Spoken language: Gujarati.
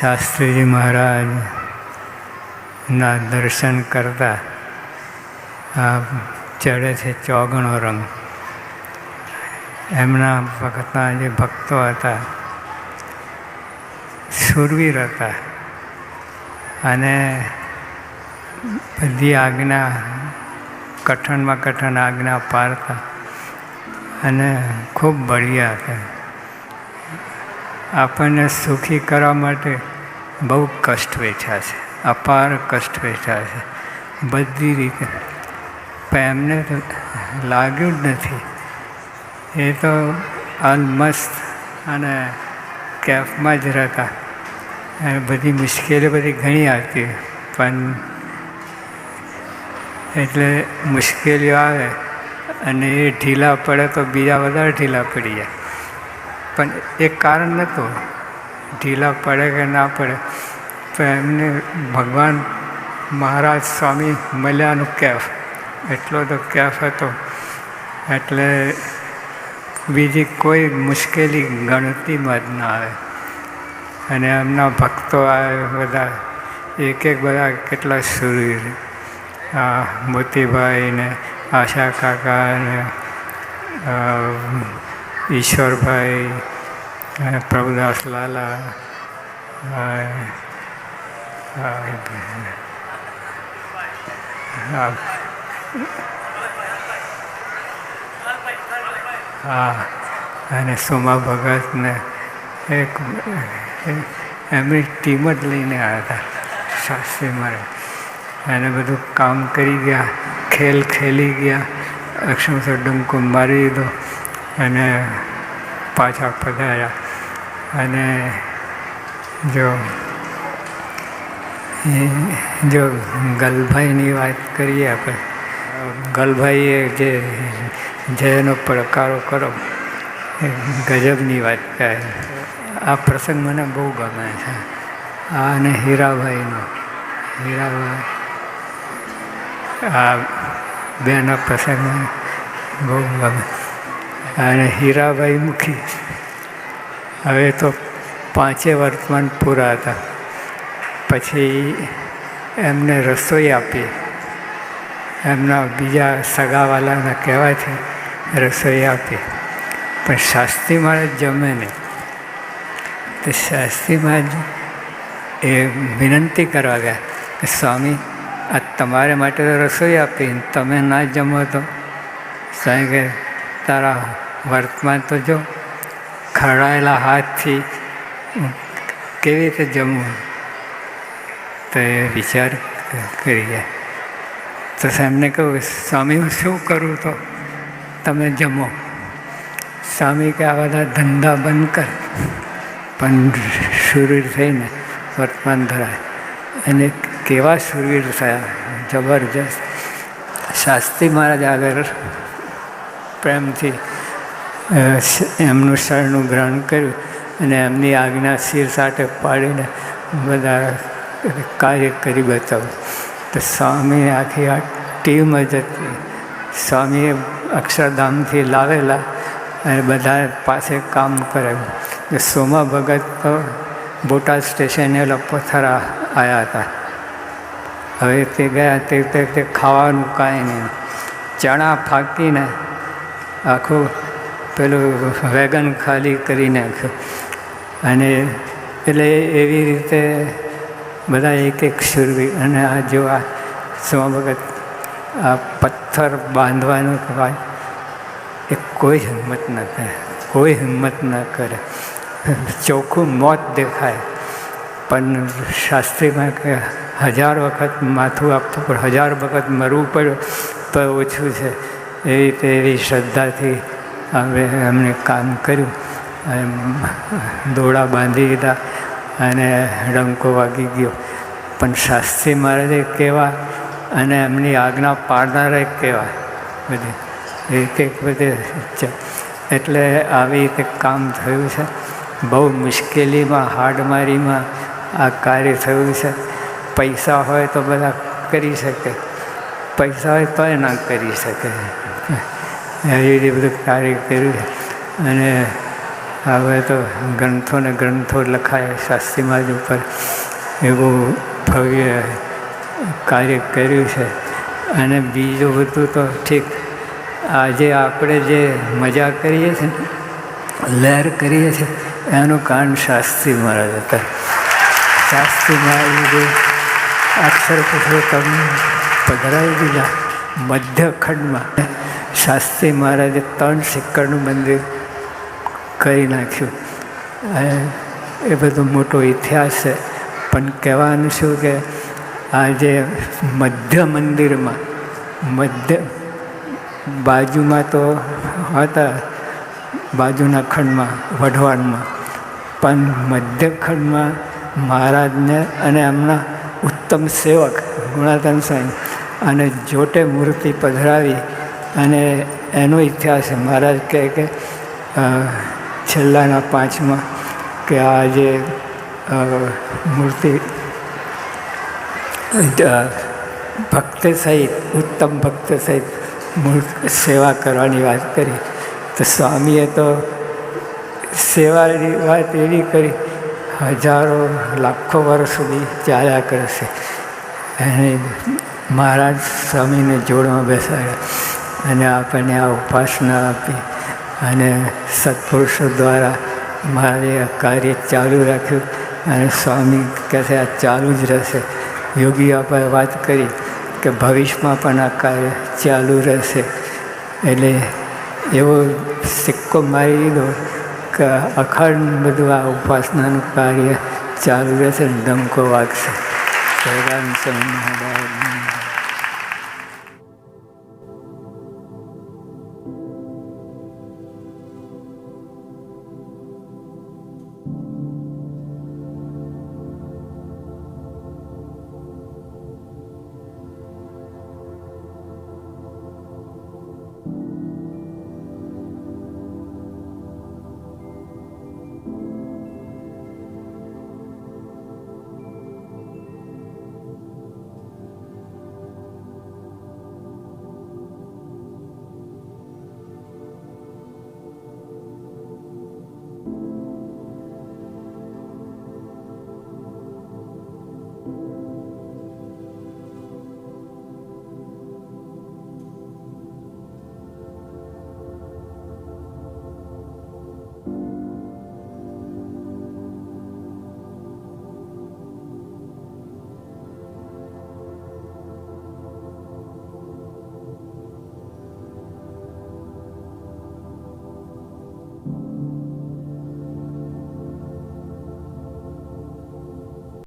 શાસ્ત્રીજી મહારાજના દર્શન કરતા આ ચડે છે ચોગણો રંગ. એમના ભક્તના જે ભક્તો હતા, સુરવીર હતા અને બધી આજ્ઞા, કઠણમાં કઠણ આજ્ઞા પાડતા અને ખૂબ બળિયા હતા. આપણને સુખી કરવા માટે બહુ કષ્ટ વેઠ્યા છે, અપાર કષ્ટ વેઠ્યા છે. બધી રીતે. પણ એમને તો લાગ્યું જ નથી. એ તો અલમસ્ત અને કેફમાં જ રહેતા. અને બધી મુશ્કેલીઓ બધી ઘણી આવતી પણ એટલે મુશ્કેલીઓ આવે અને એ ઢીલા પડે તો બીજા વધારે ઢીલા પડી જાય. પણ એક કારણ નહોતું. ઢીલા પડે કે ના પડે તો એમને ભગવાન મહારાજ સ્વામી મળ્યાનું કેફ. એટલો તો કેફ હતો. એટલે બીજી કોઈ મુશ્કેલી ગણતીમાં જ ના આવે. અને એમના ભક્તો આવે બધા, એક એક બધા કેટલા સુરવીર આ મોતીભાઈ ને આશા કાકા ને ઈશ્વરભાઈ અને પ્રભુદાસ લાલા હા અને સોમા ભગતને એક એમની ટીમ જ લઈને આવ્યા હતા શાસ્ત્રી મારે એને બધું કામ કરી ગયા ખેલ ખેલી ગયા અક્ષમસો ડંકો મારી દીધો અને પાછા પધાર્યા અને જો જો ગલભાઈની વાત કરીએ આપણે, ગલભાઈએ જે જયનો પડકારો કરો ગજબની વાત કહે. આ પ્રસંગ મને બહુ ગમે છે. આ અને હીરાભાઈનો. હીરાભાઈ, આ બેના પ્રસંગ બહુ ગમે. અને હીરાભાઈ મુખી. હવે તો પાંચે વર્તમાન પૂરા હતા. પછી એમને રસોઈ આપી. એમના બીજા સગાવાલાના કહેવાથી રસોઈ આપી. પણ શાસ્ત્રી મહારાજ જમે નહીં. તો શાસ્ત્રી મહારાજ એ વિનંતી કરવા ગયા કે, સ્વામી, આ તમારે માટે તો રસોઈ આપી, તમે ના જમો તો. સ્વામી કે તારા વર્તમાન તો જો ખરડાયેલા હાથથી કેવી રીતે જમવું? તો એ વિચાર જાય તો એમને કહું સ્વામી, હું શું કરું તો તમે જમો. સ્વામી કે, આ બધા ધંધા બંધ કર. પણ શુરવીર થઈને વર્તમાન ધરાય. અને કેવા શુરવીર થયા? જબરજસ્ત. શાસ્ત્રી મહારાજ આગળ પ્રેમથી એમનું શરણનું ગ્રહણ કર્યું અને એમની આજ્ઞા શિર સાથે પાડીને બધા કાર્ય કરી બતાવ્યું. તો સ્વામી આખી આ ટીમ જ હતી. સ્વામીએ અક્ષરધામથી લાવેલા અને બધા પાસે કામ કરાવ્યું. સોમા ભગત તો બોટાદ સ્ટેશને પથરા આવ્યા હતા. હવે તે ગયા તે તે ખાવાનું કાંઈ નહીં. ચણા ફાંકીને આખું પેલું વેગન ખાલી કરી નાખ્યું અને એટલે એવી રીતે બધા એક એક સુરવી અને આ જો આ સોમા ભગત આ પથ્થર બાંધવાનું કહેવાય એ કોઈ હિંમત ન કરે, કોઈ હિંમત ન કરે. ચોખ્ખું મોત દેખાય. પણ શાસ્ત્રીમાં કે હજાર વખત માથું આપવું પડે હજાર વખત મરવું પડ્યું તો ઓછું છે. એવી રીતે એવી શ્રદ્ધાથી અમે એમને કામ કર્યું. દોડા બાંધી દીધા અને ડંકો વાગી ગયો. પણ શાસ્ત્રી મહારાજે કહેવા અને એમની આજ્ઞા પાડનારે કહેવા બધી એક એક બધી એટલે આવી રીતે કામ થયું છે. બહુ મુશ્કેલીમાં, હાડમારીમાં આ કાર્ય થયું છે. પૈસા હોય તો બધા કરી શકે. પૈસા હોય તોય ના કરી શકે. એવી રીતે બધું કાર્ય કર્યું અને હવે તો ગ્રંથો ને ગ્રંથો લખાય શાસ્ત્રી મહારાજ ઉપર એવું ભવ્ય કાર્ય કર્યું છે. અને બીજું બધું તો ઠીક. આજે આપણે જે મજા કરીએ છીએ લહેર કરીએ છીએ, એનું કારણ શાસ્ત્રી મહારાજ હતા. શાસ્ત્રી મહારાજ જે અક્ષર તમને પધરાવી દીધા મધ્યખંડમાં. શાસ્ત્રી મહારાજે ત્રણ સિક્કરનું મંદિર કરી નાખ્યું. અને એ બધો મોટો ઇતિહાસ છે. પણ કહેવાનું શું કે આજે મધ્ય મંદિરમાં, મધ્ય બાજુમાં તો હતા, બાજુના ખંડમાં, વઢવાણમાં. પણ મધ્ય ખંડમાં મહારાજને અને એમના ઉત્તમ સેવક ગુણાતન સાહેબ અને જોટે મૂર્તિ પધરાવી અને એનો ઇતિહાસ મહારાજ કહે કે છેલ્લાના પાંચમાં કે આ જે મૂર્તિ ભક્ત સહિત, ઉત્તમ ભક્ત સહિત મૂર્ત સેવા કરવાની વાત કરી. તો સ્વામીએ તો સેવાની વાત એવી કરી, હજારો, લાખો વર્ષ સુધી ચાલ્યા કરશે. એને મહારાજ સ્વામીને જોડમાં બેસાડ્યા. અને આપણને આ ઉપાસના આપી અને સત્પુરુષો દ્વારા મારે આ કાર્ય ચાલુ રાખ્યું અને સ્વામી કહે આ ચાલુ જ રહેશે. યોગી આપણે વાત કરી કે ભવિષ્યમાં પણ આ કાર્ય ચાલુ રહેશે. એટલે એવો સિક્કો મારી દીધો કે અખંડ બધું આ ઉપાસનાનું કાર્ય ચાલુ રહેશે ડંકો વાગશે. ભગવાન સ્વામી